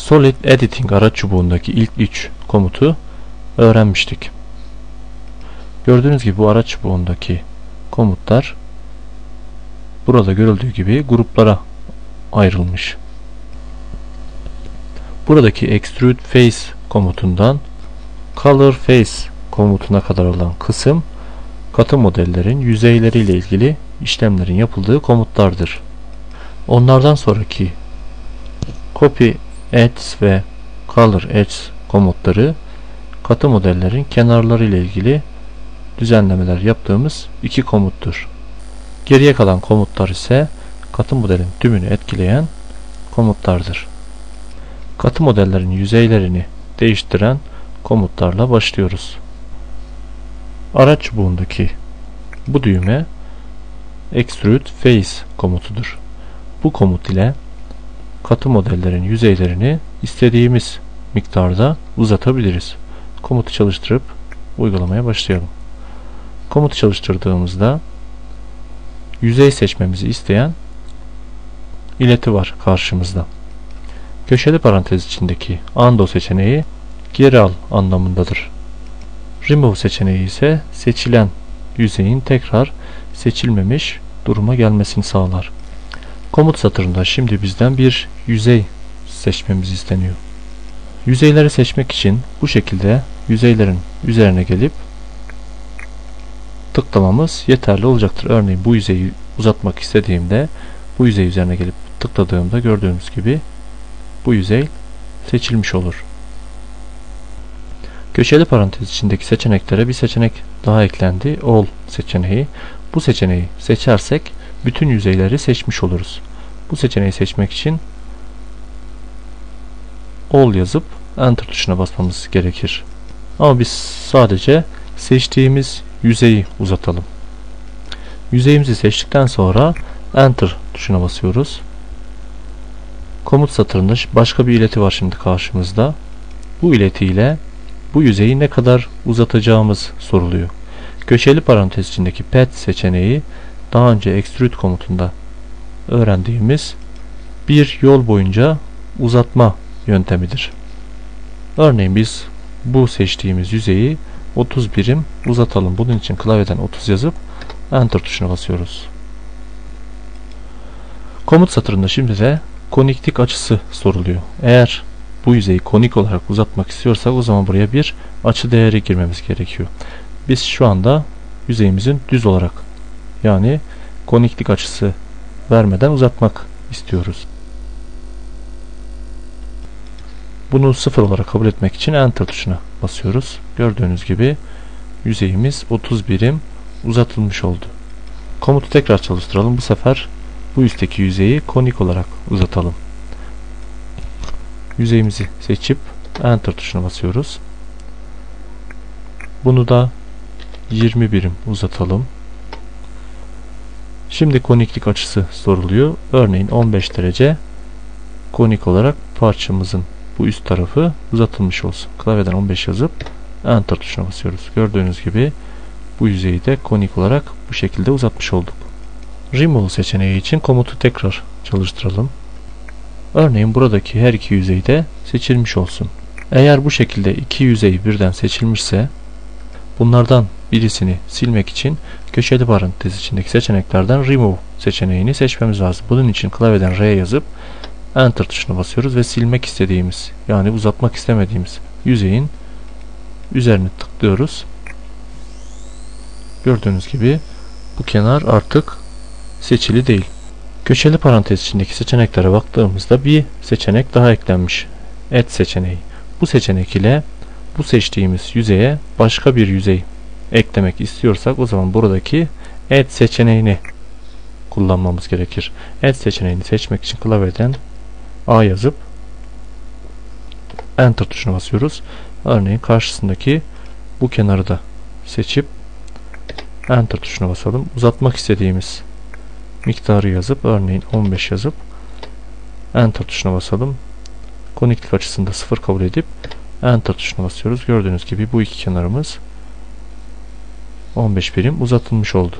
Solid Editing araç çubuğundaki ilk 3 komutu öğrenmiştik. Gördüğünüz gibi bu araç çubuğundaki komutlar burada görüldüğü gibi gruplara ayrılmış. Buradaki Extrude Face komutundan Color Face komutuna kadar olan kısım katı modellerin yüzeyleriyle ilgili işlemlerin yapıldığı komutlardır. Onlardan sonraki Copy Edge ve Color Edge komutları katı modellerin kenarları ile ilgili düzenlemeler yaptığımız iki komuttur. Geriye kalan komutlar ise katı modelin tümünü etkileyen komutlardır. Katı modellerin yüzeylerini değiştiren komutlarla başlıyoruz. Araç çubuğundaki bu düğme Extrude Face komutudur. Bu komut ile katı modellerin yüzeylerini istediğimiz miktarda uzatabiliriz. Komutu çalıştırıp uygulamaya başlayalım. Komutu çalıştırdığımızda yüzey seçmemizi isteyen ileti var karşımızda. Köşeli parantez içindeki undo seçeneği geri al anlamındadır. Remove seçeneği ise seçilen yüzeyin tekrar seçilmemiş duruma gelmesini sağlar. Komut satırında şimdi bizden bir yüzey seçmemiz isteniyor. Yüzeyleri seçmek için bu şekilde yüzeylerin üzerine gelip tıklamamız yeterli olacaktır. Örneğin bu yüzeyi uzatmak istediğimde bu yüzey üzerine gelip tıkladığımda gördüğünüz gibi bu yüzey seçilmiş olur. Köşeli parantez içindeki seçeneklere bir seçenek daha eklendi. All seçeneği. Bu seçeneği seçersek bütün yüzeyleri seçmiş oluruz. Bu seçeneği seçmek için All yazıp Enter tuşuna basmamız gerekir. Ama biz sadece seçtiğimiz yüzeyi uzatalım. Yüzeyimizi seçtikten sonra Enter tuşuna basıyoruz. Komut satırında başka bir ileti var şimdi karşımızda. Bu iletiyle bu yüzeyi ne kadar uzatacağımız soruluyor. Köşeli parantez içindeki pet seçeneği daha önce extrude komutunda öğrendiğimiz bir yol boyunca uzatma yöntemidir. Örneğin biz bu seçtiğimiz yüzeyi 30 birim uzatalım. Bunun için klavyeden 30 yazıp Enter tuşuna basıyoruz. Komut satırında şimdi de koniklik açısı soruluyor. Eğer bu yüzeyi konik olarak uzatmak istiyorsak o zaman buraya bir açı değeri girmemiz gerekiyor. Biz şu anda yüzeyimizin düz olarak yani koniklik açısı vermeden uzatmak istiyoruz. Bunu sıfır olarak kabul etmek için Enter tuşuna basıyoruz. Gördüğünüz gibi yüzeyimiz 30 birim uzatılmış oldu. Komutu tekrar çalıştıralım. Bu sefer bu üstteki yüzeyi konik olarak uzatalım. Yüzeyimizi seçip Enter tuşuna basıyoruz. Bunu da 20 birim uzatalım. Şimdi koniklik açısı soruluyor. Örneğin 15 derece konik olarak parçamızın bu üst tarafı uzatılmış olsun. Klavyeden 15 yazıp Enter tuşuna basıyoruz. Gördüğünüz gibi bu yüzeyi de konik olarak bu şekilde uzatmış olduk. Remove seçeneği için komutu tekrar çalıştıralım. Örneğin buradaki her iki yüzey de seçilmiş olsun. Eğer bu şekilde iki yüzey birden seçilmişse bunlardan birisini silmek için köşeli parantez içindeki seçeneklerden Remove seçeneğini seçmemiz lazım. Bunun için klavyeden R yazıp Enter tuşuna basıyoruz ve silmek istediğimiz yani uzatmak istemediğimiz yüzeyin üzerine tıklıyoruz. Gördüğünüz gibi bu kenar artık seçili değil. Köşeli parantez içindeki seçeneklere baktığımızda bir seçenek daha eklenmiş. Add seçeneği. Bu seçenek ile bu seçtiğimiz yüzeye başka bir yüzey eklemek istiyorsak o zaman buradaki Add seçeneğini kullanmamız gerekir. Add seçeneğini seçmek için klavyeden A yazıp Enter tuşuna basıyoruz. Örneğin karşısındaki bu kenarı da seçip Enter tuşuna basalım. Uzatmak istediğimiz miktarı yazıp örneğin 15 yazıp Enter tuşuna basalım. Koniklik açısında 0 kabul edip Enter tuşuna basıyoruz. Gördüğünüz gibi bu iki kenarımız 15 birim uzatılmış oldu.